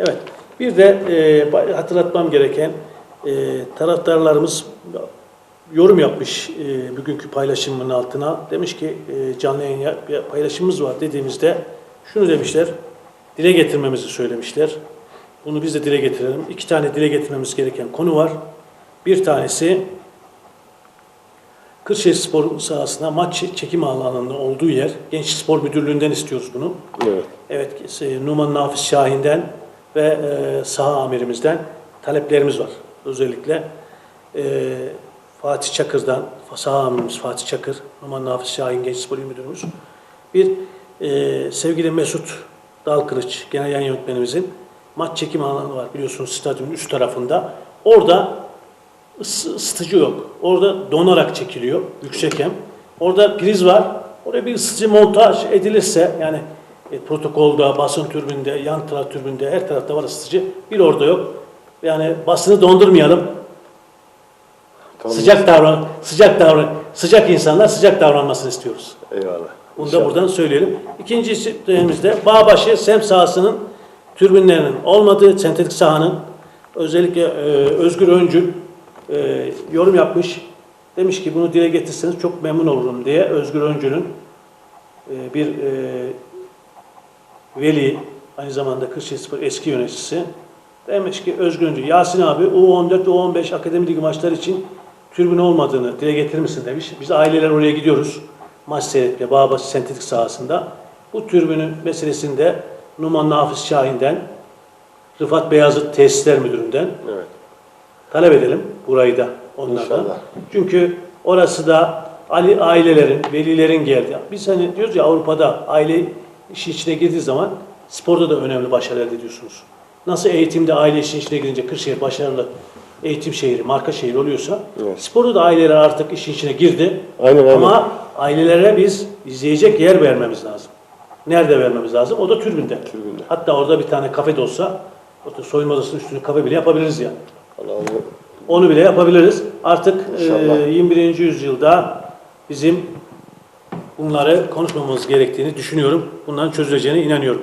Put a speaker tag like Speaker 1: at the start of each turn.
Speaker 1: Evet. Bir de e, hatırlatmam gereken e, taraftarlarımız yorum yapmış e, bugünkü paylaşımın altına. Demiş ki e, canlı yayın paylaşımımız var dediğimizde şunu demişler. Dile getirmemizi söylemişler. Bunu biz de dile getirelim. İki tane dile getirmemiz gereken konu var. Bir tanesi Kırşehir Spor sahasına maç çekim alanının olduğu yer. Gençlik Spor Müdürlüğü'nden istiyoruz bunu.
Speaker 2: Evet.
Speaker 1: Evet, e, Numan Nafiz Şahin'den ve e, saha amirimizden taleplerimiz var. Özellikle e, Fatih Çakır'dan, saha amirimiz Fatih Çakır, Numan Nafiz Şahin Genç Spor Müdürümüz. Bir e, sevgili Mesut Dalkılıç, genel yayın yönetmenimizin maç çekim alanı var biliyorsunuz stadyumun üst tarafında. Orada ısı- ısıtıcı yok. Orada donarak çekiliyor yüksek hem. Orada priz var. Oraya bir ısıtıcı montaj edilirse yani e, protokolda, basın türbünde, yan taraf türbünde her tarafta var ısıtıcı. Bir orada yok. Yani basını dondurmayalım.
Speaker 2: Tamam.
Speaker 1: Sıcak davran, sıcak davran, sıcak insanlar sıcak davranmasını istiyoruz.
Speaker 2: Eyvallah.
Speaker 1: Bunu da
Speaker 2: İnşallah.
Speaker 1: buradan söyleyelim. İkincisi de Bağbaşı sem sahasının türbinlerinin olmadığı sentetik sahanın özellikle e, Özgür Öncül e, yorum yapmış. Demiş ki bunu dile getirseniz çok memnun olurum diye Özgür Öncül'ün e, bir e, veli aynı zamanda Kırşehirspor eski yöneticisi demiş ki Özgür Öncül Yasin abi U14 U15 Akademi Ligi maçlar için türbün olmadığını dile getirir misin demiş. Biz aileler oraya gidiyoruz. Maç seyretmeye Bağbaşı sentetik sahasında. Bu türbünün meselesinde Numan Nafiz Şahin'den Rıfat Beyazıt Tesisler Müdürü'nden
Speaker 2: Evet.
Speaker 1: talep edelim burayı da onlardan.
Speaker 2: İnşallah.
Speaker 1: Çünkü orası da Ali ailelerin, velilerin geldi. Biz hani diyoruz ya Avrupa'da aile işin içine girdiği zaman sporda da önemli başarı elde ediyorsunuz. Nasıl eğitimde aile işin içine girince Kırşehir başarılı eğitim şehri, marka şehri oluyorsa
Speaker 2: Evet.
Speaker 1: sporda da aileler artık işin içine girdi.
Speaker 2: Aynen, aynen.
Speaker 1: Ama ailelere biz izleyecek yer vermemiz lazım. Nerede vermemiz lazım? O da tribünde.
Speaker 2: Tribünde.
Speaker 1: Hatta orada bir tane kafe de olsa, orada soyunma odasının üstüne kafe bile yapabiliriz yani.
Speaker 2: Allah onu
Speaker 1: Onu bile yapabiliriz. Artık
Speaker 2: İnşallah.
Speaker 1: e, 21. yüzyılda bizim bunları konuşmamamız gerektiğini düşünüyorum. Bunların çözüleceğine inanıyorum.